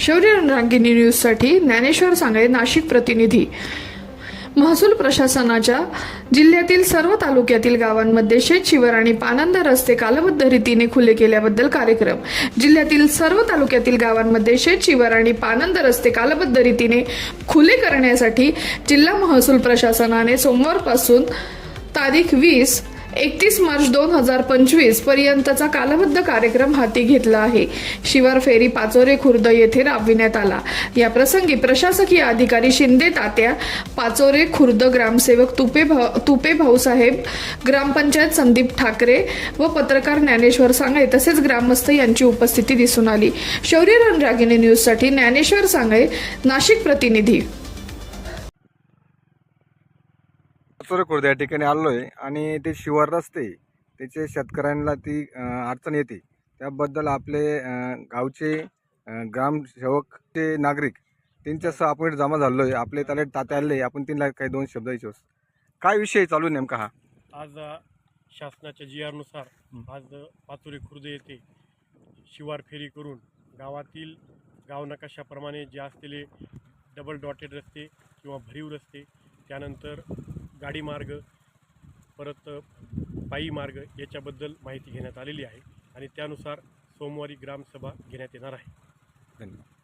शौर्यरांगिणी न्यूजसाठी ज्ञानेश्वर सांगळे नाशिक प्रतिनिधी. महसूल प्रशासनाच्या जिल्ह्यातील सर्व तालुक्यातील गावांमध्ये शेत शिवार आणि पानंद रस्ते कालबद्ध रीतीने खुले केल्याबद्दल कार्यक्रम. जिल्ह्यातील सर्व तालुक्यातील गावांमध्ये शेत शिवार आणि पानंद रस्ते कालबद्ध रीतीने खुले करण्यासाठी जिल्हा महसूल प्रशासनाने सोमवारपासून तारीख वीस एकतीस मार्च दोन हजार पंचवीस पर्यंतचा कालबद्ध कार्यक्रम हाती घेतला आहे. शिवार फेरी पाचोरे खुर्द येथे राबविण्यात आला. या प्रसंगी प्रशासकीय अधिकारी शिंदे तात्या पाचोरे खुर्द ग्रामसेवक तुपे भाऊ तुपे भाऊसाहेब ग्रामपंचायत संदीप ठाकरे व पत्रकार ज्ञानेश्वर सांगळे तसेच ग्रामस्थ यांची उपस्थिती दिसून आली. शौर्य रणरागिणी न्यूजसाठी ज्ञानेश्वर सांगळे नाशिक प्रतिनिधी. पाचोरे खुर्द या ठिकाणी आलो आहे आणि ते शिवार रस्ते त्याचे शेतकऱ्यांना ती अडचण येते. त्याबद्दल आपले गावचे ग्रामसेवक ते नागरिक त्यांच्यासह आपण जमा झालो आहे आपले त्याला तात्या आले आपण त्यांना काही दोन शब्द विचारू काय विषय चालू नेमका हा? आज शासनाच्या जी आरनुसार आज पाचोरी खुर्द येथे शिवार फेरी करून गावातील गाव नकाशाप्रमाणे जे असलेले डबल डॉटेड रस्ते किंवा भरीव रस्ते त्यानंतर गाडी मार्ग परत पायी मार्ग याच्याबद्दल माहिती घेण्यात आलेली आहे आणि त्यानुसार सोमवारी ग्रामसभा घेण्यात येणार आहे. धन्यवाद.